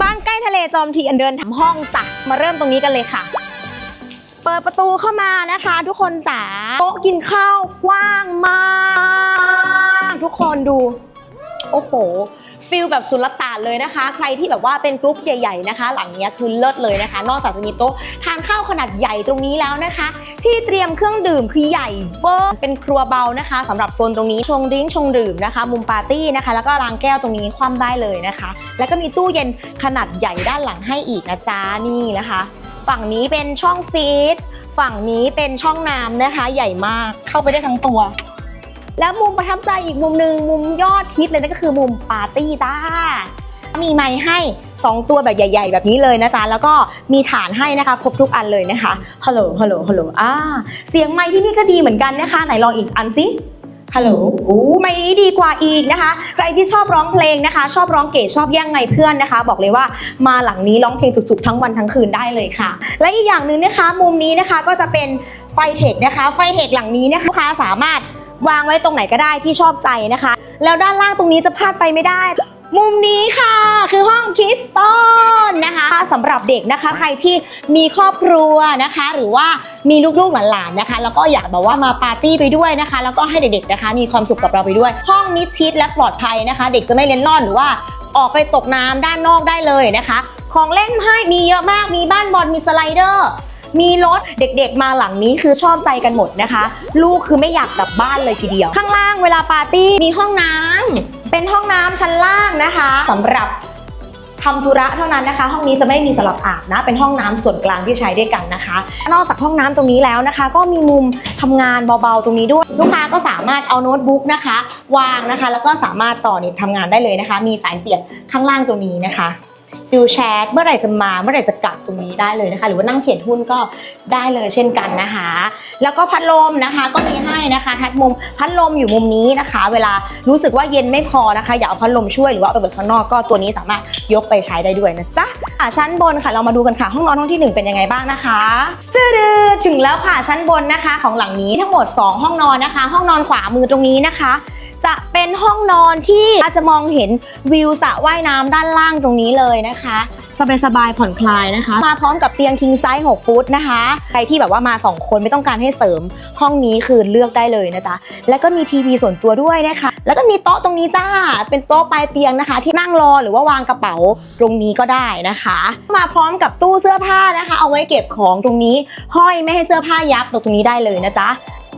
บ้านใกล้ทะเลจอมเทียนเดินทำห้องจ้ะมาเริ่มตรงนี้กันเลยค่ะ เปิดประตูเข้ามานะคะ ทุกคนจ๋าโต๊ะกินข้าวกว้างมาก ทุกคนดู โอ้โห ฟิลแบบสุลต่านเลยนะคะ ใครที่แบบว่าเป็นกรุ๊ปใหญ่ ๆนะคะ หลังนี้คือเลิศเลยนะคะ นอกจากจะมีโต๊ะทานข้าวขนาดใหญ่ตรงนี้แล้วนะคะ ที่เตรียมเครื่องดื่มคือใหญ่เวอร์เป็นครัวเบานะคะสำหรับโซนตรงนี้ชงดิ้งชงดื่มนะคะ มุมปาร์ตี้นะคะ แล้วก็รางแก้วตรงนี้คว่ำได้เลยนะคะ แล้วก็มีตู้เย็นขนาดใหญ่ด้านหลังให้อีกนะจ๊ะนี่นะคะ ฝั่งนี้เป็นช่องฟีดฝั่งนี้เป็นช่องน้ำนะคะ ใหญ่มากเข้าไปได้ทั้งตัว แล้วมุมประทับใจอีกมุมหนึ่งมุมยอดฮิตเลยนั่นก็คือมุมปาร์ตี้จ้า มีไม้ให้ 2 ตัวแบบใหญ่ ๆ แบบนี้เลยนะจ๊ะ แล้วก็มีฐานให้นะคะ ครบทุกอันเลยนะคะ ฮัลโหล ฮัลโหล ฮัลโหล อ่า เสียงไม้ที่นี่ก็ดีเหมือนกันนะคะ ไหนลองอีกอันสิฮัลโหลอู้ไม้นี้ดีกว่าอีกนะคะ ใครที่ชอบร้องเพลงนะคะ ชอบร้องเก๋ชอบแย่งไมเพื่อนนะคะ บอกเลยว่ามาหลังนี้ร้องเพลงจุกๆทั้งวันทั้งคืนได้เลยค่ะ และอีกอย่างหนึ่งนะคะ มุมนี้นะคะก็จะเป็นไฟเทคนะคะ ไฟเทคหลังนี้นะคะลูกค้าสามารถ วางไว้ตรงไหนก็ได้ที่ชอบใจนะคะ แล้วด้านล่างตรงนี้จะพลาดไปไม่ได้ มุมนี้ค่ะคือห้องคิสตันนะคะสำหรับเด็กนะคะ ใครที่มีครอบครัวนะคะ หรือว่ามีลูกๆหลานๆนะคะ แล้วก็อยากแบบว่ามาปาร์ตี้ไปด้วยนะคะ แล้วก็ให้เด็กๆนะคะ มีความสุขกับเราไปด้วย ห้องมิดชิดและปลอดภัยนะคะ เด็กจะไม่เล่นร่อนหรือว่าออกไปตกน้ำด้านนอกได้เลยนะคะ ของเล่นให้มีเยอะมากมีบ้านบอลมีสไลเดอร์ มีรถเด็กๆมาหลังนี้คือชอบใจกันหมดนะคะ ลูกคือไม่อยากกลับบ้านเลยทีเดียว ข้างล่างเวลาปาร์ตี้มีห้องน้ำเป็นห้องน้ำชั้นล่างนะคะสำหรับทำธุระเท่านั้นนะคะ ห้องนี้จะไม่มีสำหรับอาบนะ เป็นห้องน้ำส่วนกลางที่ใช้ด้วยกันนะคะ นอกจากห้องน้ำตรงนี้แล้วนะคะ ก็มีมุมทำงานเบาๆตรงนี้ด้วย ลูกค้าก็สามารถเอาโน้ตบุ๊กนะคะ วางนะคะ แล้วก็สามารถต่อเน็ตทำงานได้เลยนะคะ มีสายเสียบข้างล่างตรงนี้นะคะ ฟิลแชทเมื่อไหร่จะมาเมื่อไหร่จะกลับตรงนี้ได้เลยนะคะ หรือว่านั่งเขียนหุ้นก็ได้เลยเช่นกันนะคะ แล้วก็พัดลมนะคะก็มีให้นะคะทัดมุมพัดลมอยู่มุมนี้นะคะ เวลารู้สึกว่าเย็นไม่พอนะคะ อยากเอาพัดลมช่วยหรือว่าเอาไปเปิดข้างนอกก็ตัวนี้สามารถยกไปใช้ได้ด้วยนะจ๊ะอะชั้นบนค่ะเรามาดูกันค่ะห้องนอนห้องที่หนึ่งเป็นยังไงบ้างนะคะจืดถึงแล้วค่ะชั้นบนนะคะ ของหลังนี้ทั้งหมด 2 ห้องนอนนะคะ ห้องนอนขวามือตรงนี้นะคะ จะเป็นห้องนอนที่อาจจะมองเห็นวิวสระว่ายน้ำด้านล่างตรงนี้เลยนะคะ สบายๆผ่อนคลายนะคะ มาพร้อมกับเตียง king size 6ฟุตนะคะ ใครที่แบบว่ามา 2 คนไม่ต้องการให้เสริมห้องนี้คือเลือกได้เลยนะจ๊ะแล้วก็มีทีวีส่วนตัวด้วยนะคะ แล้วก็มีโต๊ะตรงนี้จ้า เป็นโต๊ะปลายเตียงนะคะ ที่นั่งรอหรือว่าวางกระเป๋าตรงนี้ก็ได้นะคะ มาพร้อมกับตู้เสื้อผ้านะคะ เอาไว้เก็บของตรงนี้ ห้อยไม่ให้เสื้อผ้ายับตรงนี้ได้เลยนะจ๊ะ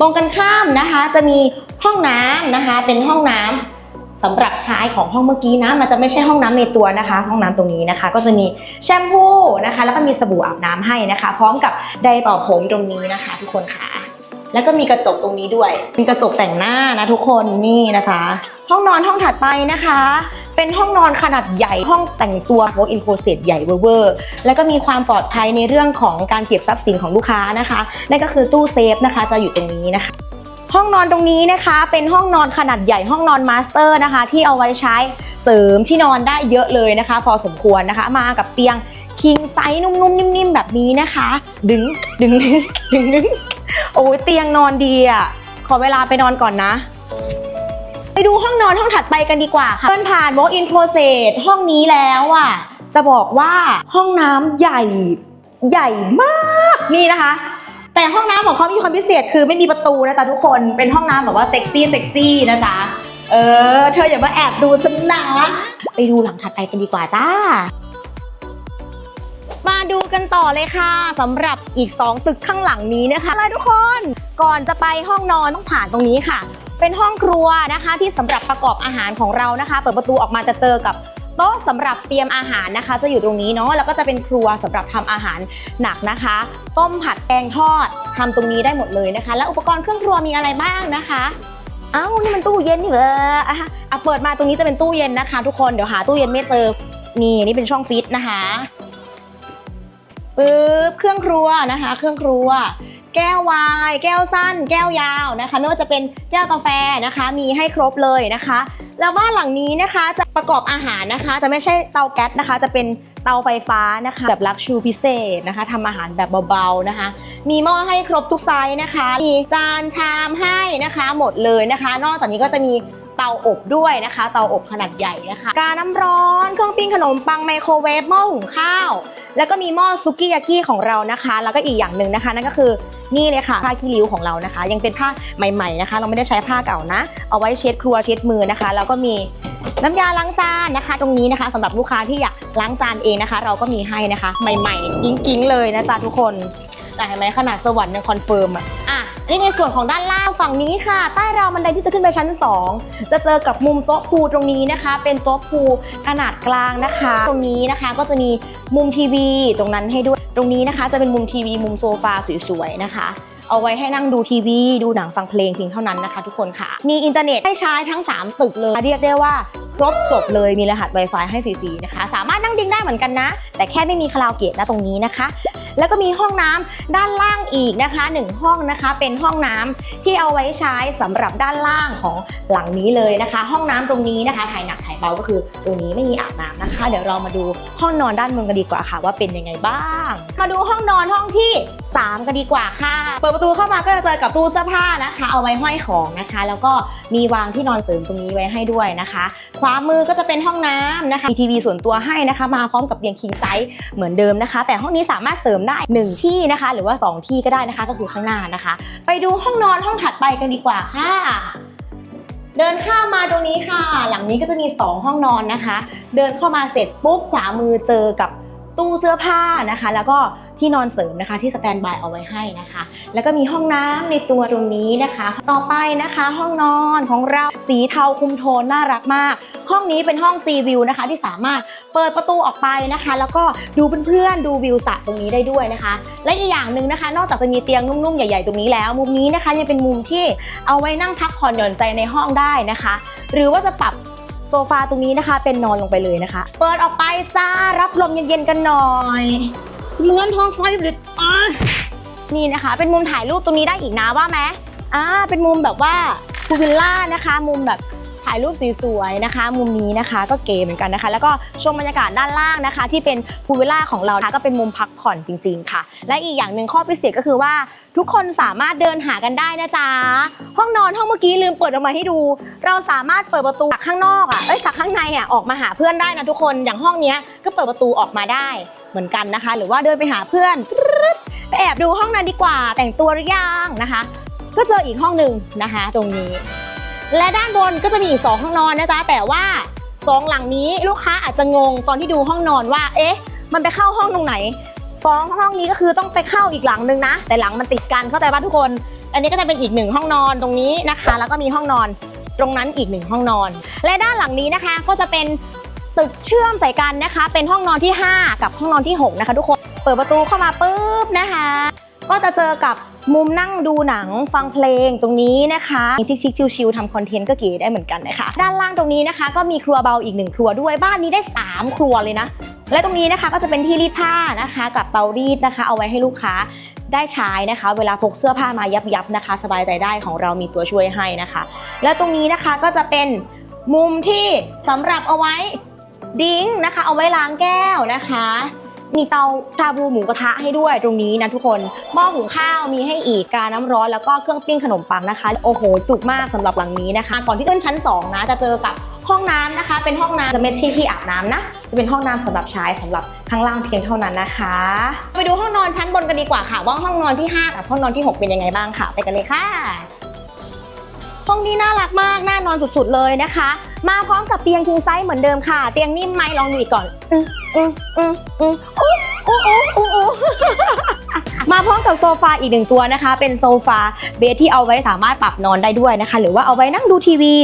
ตรงกันข้ามนะคะจะมีห้องน้ำนะคะ เป็นห้องน้ำสำหรับใช้ของห้องเมื่อกี้นะ มันจะไม่ใช่ห้องน้ำในตัวนะคะ ห้องน้ำตรงนี้นะคะ ก็จะมีแชมพูนะคะ แล้วก็มีสบู่อาบน้ำให้นะคะ พร้อมกับไดร์เป่าผมตรงนี้นะคะ ทุกคนค่ะ แล้วก็มีกระจกตรงนี้ด้วย เป็นกระจกแต่งหน้านะทุกคนนี่นะคะ ห้องนอนห้องถัดไปนะคะ เป็นห้องนอนขนาดใหญ่ห้องแต่งตัว walk in closet ใหญ่เวอร์แล้วก็มีความปลอดภัยในเรื่องของการเก็บทรัพย์สินของลูกค้านะคะนั่นก็คือตู้เซฟนะคะจะอยู่ตรงนี้นะคะห้องนอนตรงนี้นะคะเป็นห้องนอนขนาดใหญ่ห้องนอนมาสเตอร์นะคะ ที่เอาไว้ใช้เสริมที่นอนได้เยอะเลยนะคะ พอสมควรนะคะ มากับเตียง king size นุ่มๆนิ่มๆแบบนี้นะคะ ดึงดึงดึงดึงดึงโอ้ยเตียงนอนดีอะขอเวลาไปนอนก่อนนะ ไปดูห้องนอนห้องถัดไปกันดีกว่าค่ะเดินผ่าน walk in closet ห้องนี้แล้วอะ จะบอกว่าห้องน้ำใหญ่ใหญ่มากนี่นะคะ แต่ห้องน้ำของเขามีความพิเศษคือไม่มีประตูนะจ๊ะทุกคนเป็นห้องน้ำแบบว่าเซ็กซี่เซ็กซี่นะจ๊ะเออ เธออย่ามาแอบดูฉันนะไปดูหลังถัดไปกันดีกว่าจ้า มาดูกันต่อเลยค่ะสำหรับอีก 2 ตึกข้างหลังนี้นะคะเลยทุกคนก่อนจะไปห้องนอนต้องผ่านตรงนี้ค่ะ เป็นห้องครัวนะคะที่สำหรับประกอบอาหารของเรานะคะ เปิดประตูออกมาจะเจอกับโต๊ะสำหรับเตรียมอาหารนะคะ จะอยู่ตรงนี้เนาะแล้วก็จะเป็นครัวสำหรับทำอาหารหนักนะคะ ต้มผัดแกงทอดทำตรงนี้ได้หมดเลยนะคะ แล้วอุปกรณ์เครื่องครัวมีอะไรบ้างนะคะเอ้านี่มันตู้เย็นนี่เหรออะอะเปิดมาตรงนี้จะเป็นตู้เย็นนะคะ ทุกคนเดี๋ยวหาตู้เย็นไม่เจอนี่นี่เป็นช่องฟิตนะคะ ปึ๊บเครื่องครัวนะคะ เครื่องครัว แก้ววาย แก้วสั้น แก้วยาวนะคะ ไม่ว่าจะเป็นแก้วกาแฟนะคะ มีให้ครบเลยนะคะ แล้วบ้านหลังนี้นะคะจะประกอบอาหารนะคะ จะไม่ใช่เตาแก๊สนะคะ จะเป็นเตาไฟฟ้านะคะแบบลักชูพิเศษนะคะทำอาหารแบบเบาๆนะคะ มีหม้อให้ครบทุกไซส์นะคะ มีจานชามให้นะคะ หมดเลยนะคะ นอกจากนี้ก็จะมี เตาอบด้วยนะคะ เตาอบขนาดใหญ่นะคะ กาน้ำร้อน เครื่องปิ้งขนมปังไมโครเวฟหม้อหุงข้าว แล้วก็มีหม้อซุกี้ยากิของเรานะคะ แล้วก็อีกอย่างหนึ่งนะคะ นั่นก็คือนี่เลยค่ะผ้าคีริ้วของเรานะคะ ยังเป็นผ้าใหม่ ๆนะคะ เราไม่ได้ใช้ผ้าเก่านะ เอาไว้เช็ดครัวเช็ดมือนะคะ แล้วก็มีน้ำยาล้างจานนะคะ ตรงนี้นะคะสำหรับลูกค้าที่อยากล้างจานเองนะคะ เราก็มีให้นะคะ ใหม่ๆกิ้งๆเลยนะจ๊ะทุกคนแต่เห็นไหมขนาดสวรรค์ยังคอนเฟิร์มอะอะ อันนี่ในส่วนของด้านล่างฝั่งนี้ค่ะ ใต้ราวบันไดที่จะขึ้นไปชั้น 2 จะเจอกับมุมโต๊ะพูตรงนี้นะคะ เป็นโต๊ะพูขนาดกลางนะคะ ตรงนี้นะคะก็จะมีมุมทีวีตรงนั้นให้ด้วย ตรงนี้นะคะจะเป็นมุมทีวี มุมโซฟาสวยๆนะคะเอาไว้ให้นั่งดูทีวี ดูหนังฟังเพลงเพียงเท่านั้นนะคะทุกคนค่ะ มีอินเทอร์เน็ตให้ใช้ทั้ง 3 ตึกเลย เรียกได้ว่าครบจบเลยมีรหัส Wi-Fi ให้ฟรีๆนะคะ สามารถนั่งดิ้งได้เหมือนกันนะ แต่แค่ไม่มีคาราโอเกะนะตรงนี้นะคะ แล้วก็มีห้องน้ำด้านล่างอีกนะคะหนึ่งห้องนะคะเป็นห้องน้ำที่เอาไว้ใช้สำหรับด้านล่างของหลังนี้เลยนะคะ ห้องน้ำตรงนี้นะคะถ่ายหนักถ่ายเบาก็คือตรงนี้ไม่มีอาบน้ำนะคะ เดี๋ยวเรามาดูห้องนอนด้านบนกันดีกว่าค่ะ ว่าเป็นยังไงบ้าง มาดูห้องนอนห้องที่ 3 กันดีกว่าค่ะ เปิดประตูเข้ามาก็จะเจอกับตู้เสื้อผ้านะคะ เอาไว้ห้อยของนะคะ แล้วก็มีวางที่นอนเสริมตรงนี้ไว้ให้ด้วยนะคะขวามือก็จะเป็นห้องน้ำนะคะมีทีวีส่วนตัวให้นะคะ มาพร้อมกับเตียงคิงไซส์เหมือนเดิมนะคะ แต่ห้องนี้สามารถเสริมได้ 1 ที่นะคะ หรือว่า 2 ที่ก็ได้นะคะ ก็คือข้างหน้านะคะ ไปดูห้องนอนห้องถัดไปกันดีกว่าค่ะเดินข้ามมาตรงนี้ค่ะ หลังนี้ก็จะมี 2 ห้องนอนนะคะ เดินเข้ามาเสร็จปุ๊บขวามือเจอกับ ตู้เสื้อผ้านะคะ แล้วก็ที่นอนเสริมนะคะที่สแตนบายเอาไว้ให้นะคะ แล้วก็มีห้องน้ำในตัวตรงนี้นะคะ ต่อไปนะคะห้องนอนของเราสีเทาคุมโทนน่ารักมาก ห้องนี้เป็นห้องซีวิวนะคะที่สามารถเปิดประตูออกไปนะคะ แล้วก็ดูเพื่อนๆดูวิวสระตรงนี้ได้ด้วยนะคะ และอีกอย่างหนึ่งนะคะ นอกจากจะมีเตียงนุ่มๆใหญ่ๆตรงนี้แล้ว มุมนี้นะคะยังเป็นมุมที่เอาไว้นั่งพักผ่อนหย่อนใจในห้องได้นะคะ หรือว่าจะปรับ ซฟาตรงนี้นะคะ เป็นนอนลงไปเลยนะคะ เปิดออกไปจ้ารับลมเย็นๆกันหน่อยเสมือนท้องฟ้าหรืออะนี่นะคะ เป็นมุมถ่ายรูปตรงนี้ได้อีกนะว่าไหมอ่าเป็นมุมแบบว่าพูวิลล่านะคะ มุมแบบ ถ่ายรูปสวยๆนะคะ มุมนี้นะคะก็เก๋เหมือนกันนะคะ แล้วก็ชมบรรยากาศด้านล่างนะคะ ที่เป็นพูลวิลล่าของเราะะก็เป็นมุมพักผ่อนจริง ๆ ค่ะ และอีกอย่างหนึ่งข้อพิเศษก็คือว่าทุกคนสามารถเดินหากันได้นะจ๊ะ ห้องนอนห้องเมื่อกี้ลืมเปิดออกมาให้ดู เราสามารถเปิดประตูจากข้างนอกอะเอ้ยจากข้างในอะออกมาหาเพื่อนได้นะทุกคนอย่างห้องเนี้ยก็เปิดประตูออกมาได้เหมือนกันนะคะ หรือว่าเดินไปหาเพื่อนไปแอบดูห้องนั้นดีกว่าแต่งตัวหรือยังนะคะ ก็เจออีกห้องหนึ่งนะคะ ตรงนี้ และด้านบนก็จะมีอีกสองห้องนอนนะจ๊ะ แต่ว่าสองหลังนี้ลูกค้าอาจจะงงตอนที่ดูห้องนอนว่า เอ๊ะ มันไปเข้าห้องตรงไหนสองห้องนี้ก็คือต้องไปเข้าอีกหลังนึงนะ แต่หลังมันติดกันเข้าใจป่ะทุกคน อันนี้ก็จะเป็นอีกหนึ่งห้องนอนตรงนี้นะคะ แล้วก็มีห้องนอนตรงนั้นอีกหนึ่งห้องนอน และด้านหลังนี้นะคะก็จะเป็นตึกเชื่อมใส่กันนะคะ เป็นห้องนอนที่ 5 กับห้องนอนที่ 6 นะคะ ทุกคน เปิดประตูเข้ามาปุ๊บนะคะ ก็จะเจอกับ มุมนั่งดูหนังฟังเพลงตรงนี้นะคะมีชิคๆชิลๆทำคอนเทนต์ก็เก๋ได้เหมือนกันนะคะ ด้านล่างตรงนี้นะคะ ก็มีครัวเบาอีกหนึ่งครัวด้วยบ้านนี้ได้ 3 ครัวเลยนะ และตรงนี้นะคะก็จะเป็นที่รีดผ้านะคะ กับเตารีดนะคะ เอาไว้ให้ลูกค้าได้ใช้นะคะ เวลาพกเสื้อผ้ามายับยับๆนะคะ สบายใจได้ของเรามีตัวช่วยให้นะคะ และตรงนี้นะคะก็จะเป็นมุมที่สำหรับเอาไว้ดิ้งนะคะ เอาไว้ล้างแก้วนะคะ มีเตาชาบูหมูกระทะให้ด้วยตรงนี้นะทุกคน หม้อหุงข้าวมีให้อีกกาน้ำร้อนแล้วก็เครื่องปิ้งขนมปังนะคะ โอ้โห จุกมากสำหรับหลังนี้นะคะ ก่อนที่ขึ้นชั้น 2 นะ จะเจอกับห้องน้ำนะคะ เป็นห้องน้ำจะไม่ใช่ที่อาบน้ำนะ จะเป็นห้องน้ำสำหรับใช้สำหรับข้างล่างเพียงเท่านั้นนะคะ ไปดูห้องนอนชั้นบนกันดีกว่าค่ะ ว่าห้องนอนที่ 5 กับห้องนอนที่ 6 เป็นยังไงบ้างค่ะ ไปกันเลยค่ะ ห้องนี้น่ารักมากน่านอนสุดๆเลยนะคะ มาพร้อมกับเตียง king size เหมือนเดิมค่ะ เตียงนิ่มไหมลองดูอีกก่อนอืมอืมอืมอืมอู้อู้อู้อู้อู้มาพร้อมกับโซฟาอีกหนึ่งตัวนะคะ เป็นโซฟาเบสที่เอาไว้สามารถปรับนอนได้ด้วยนะคะ หรือว่าเอาไว้นั่งดูทีวี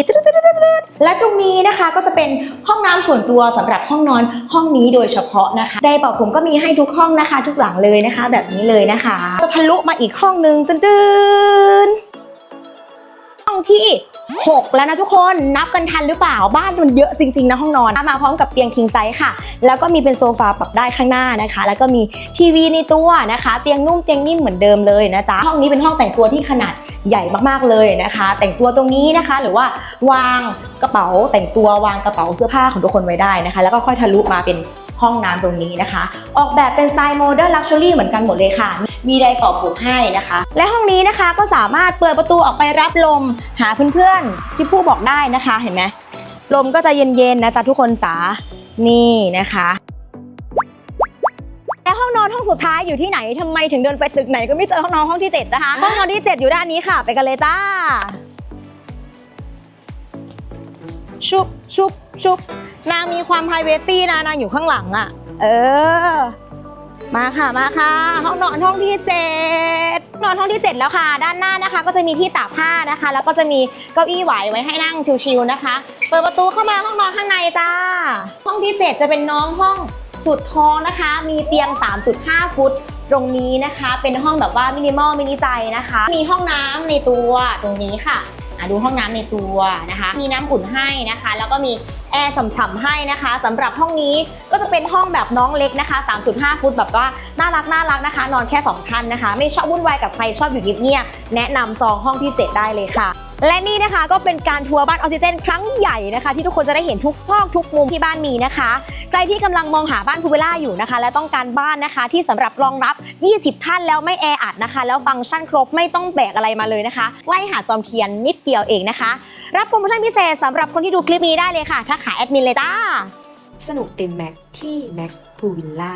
และตรงนี้นะคะก็จะเป็นห้องน้ำส่วนตัวสำหรับห้องนอนห้องนี้โดยเฉพาะนะคะไดเป่าผมก็มีให้ทุกห้องนะคะ ทุกหลังเลยนะคะ แบบนี้เลยนะคะจะทะลุมาอีกห้องนึงตื้นๆ ที่ 6 แล้วนะทุกคนนับกันทันหรือเปล่าบ้านมันเยอะจริงๆนะห้องนอนมาพร้อมกับเตียง king size ค่ะ แล้วก็มีเป็นโซฟาปรับได้ข้างหน้านะคะ แล้วก็มีทีวีในตัวนะคะ เตียงนุ่มเตียงนิ่มเหมือนเดิมเลยนะจ๊ะห้องนี้เป็นห้องแต่งตัวที่ขนาดใหญ่มากๆเลยนะคะ แต่งตัวตรงนี้นะคะ หรือว่าวางกระเป๋าแต่งตัววางกระเป๋าเสื้อผ้าของทุกคนไว้ได้นะคะ แล้วก็ค่อยทะลุมาเป็น ห้องน้ำตรงนี้นะคะ ออกแบบเป็นสไตล์โมเดิร์นลักชัวรี่เหมือนกันหมดเลยค่ะ มีไดร์เป่าผมให้นะคะ และห้องนี้นะคะก็สามารถเปิดประตูออกไปรับลม หาเพื่อนๆที่ผู้บอกได้นะคะเห็นไหมลมก็จะเย็นๆนะจ๊ะทุกคนจ๋านี่นะคะและห้องนอนห้องสุดท้ายอยู่ที่ไหนทำไมถึงเดินไปตึกไหนก็ไม่เจอห้องนอนห้องที่ 7 นะคะ ห้องนอนที่ 7 อยู่ด้านนี้ค่ะ ไปกันเลยจ้า ชุบชุบชุบนางมีความ p r i เวซีนะนางอยู่ข้างหลังอะ่ะ เออ มาค่ะมาค่ะ ห้องนอนห้องที่เจ็ดนอนห้องที่ 7 แล้วค่ะ ด้านหน้านะคะ ก็จะมีที่ตากผ้านะคะ แล้วก็จะมีเก้าอี้ไหวไว้ให้นั่งชิวๆนะคะ เปิดประตูเข้ามาห้องนอนข้างในจ้า ห้องที่ 7 จะเป็นน้องห้องสุดท้องนะคะ มีเตียง 3.5 ฟุตตรงนี้นะคะ เป็นห้องแบบว่ามินิมอลมินิใจนะคะ มีห้องน้ำในตัวตรงนี้ค่ะอะ ดูห้องน้ำในตัวนะคะ มีน้ำอุ่นให้นะคะ แล้วก็มีแอร์ฉ่ำๆให้นะคะสำหรับห้องนี้ก็จะเป็นห้องแบบน้องเล็กนะคะ 3.5 ฟุตแบบว่าน่ารักน่ารักนะคะ นอนแค่ 2 ท่านนะคะ ไม่ชอบวุ่นวายกับใครชอบอยู่เงียบๆแนะนำจองห้องที่ 7 ได้เลยค่ะ และนี่นะคะก็เป็นการทัวร์บ้านออกซิเจน ครั้งใหญ่นะคะ ที่ทุกคนจะได้เห็นทุกซอกทุกมุมที่บ้านมีนะคะ ใครที่กำลังมองหาบ้านพูเวล่าอยู่นะคะ และต้องการบ้านนะคะที่สำหรับรองรับ 20 ท่านแล้วไม่แออัดนะคะ แล้วฟังก์ชันครบไม่ต้องแบกอะไรมาเลยนะคะใกล้หาจอมเทียนนิดเดียวเองนะคะ รับโปรโมชั่นพิเศษสำหรับคนที่ดูคลิปนี้ได้เลยค่ะถ้าขายแอดมินเลยจ้าสนุกเต็มแม็กที่แม็กพูวิลล่า